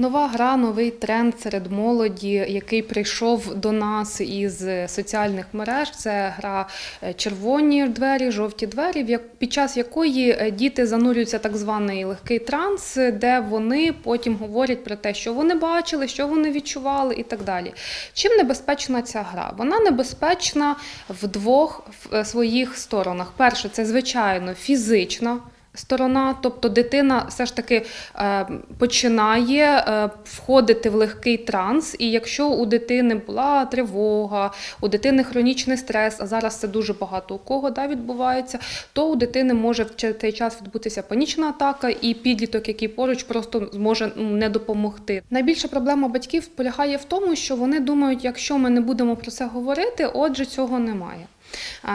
Нова гра, новий тренд серед молоді, який прийшов до нас із соціальних мереж. Це гра е, червоні двері, жовті двері, під час якої е, діти занурюються так званий легкий транс, де вони потім говорять про те, що вони бачили, що вони відчували, і так далі. Чим небезпечна ця гра? Вона небезпечна в двох е, своїх сторонах. Перше, це звичайно фізична. Сторона, тобто дитина все ж таки е, починає е, входити в легкий транс, і якщо у дитини була тривога, у дитини хронічний стрес, а зараз це дуже багато у кого да, відбувається, то у дитини може в цей- час відбутися панічна атака, і підліток, який поруч, просто зможе не допомогти. Найбільша проблема батьків полягає в тому, що вони думають, якщо ми не будемо про це говорити, отже, цього немає.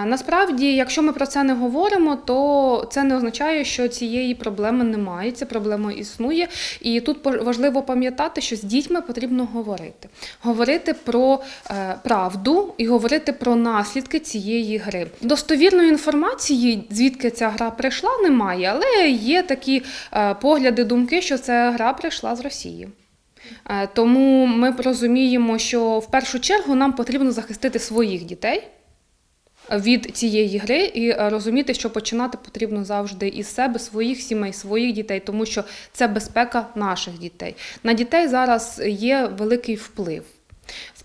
Насправді, якщо ми про це не говоримо, то це не означає, що цієї проблеми немає. Ця проблема існує. І тут важливо пам'ятати, що з дітьми потрібно говорити. Говорити про е, правду і говорити про наслідки цієї гри. Достовірної інформації, звідки ця гра прийшла, немає, але є такі е, погляди, думки, що ця гра прийшла з Росії. Е, Тому ми розуміємо, що в першу чергу нам потрібно захистити своїх дітей від цієї гри і е, розуміти, що починати потрібно завжди із себе, своїх сімей, своїх дітей, тому що це безпека наших дітей. На дітей зараз є великий вплив.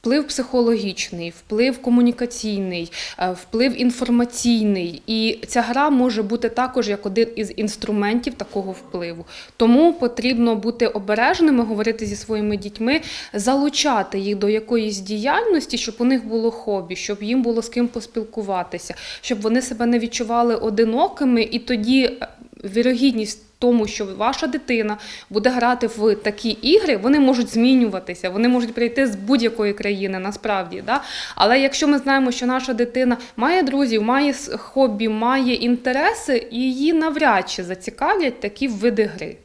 Вплив психологічний, вплив комунікаційний, е, вплив інформаційний. І ця гра може бути також як один із інструментів такого впливу. Тому потрібно бути обережними, говорити зі своїми дітьми, залучати їх до якоїсь діяльності, щоб у них було хобі, щоб їм було з ким поспілкуватися, щоб вони себе не відчували одинокими, і тоді е, вірогідність. Тому що ваша дитина буде грати в такі ігри, вони можуть змінюватися, вони можуть прийти з будь-якої країни, насправді. Да? Але якщо ми знаємо, що наша дитина має друзів, має хобі, має інтереси, її навряд чи зацікавлять такі види гри.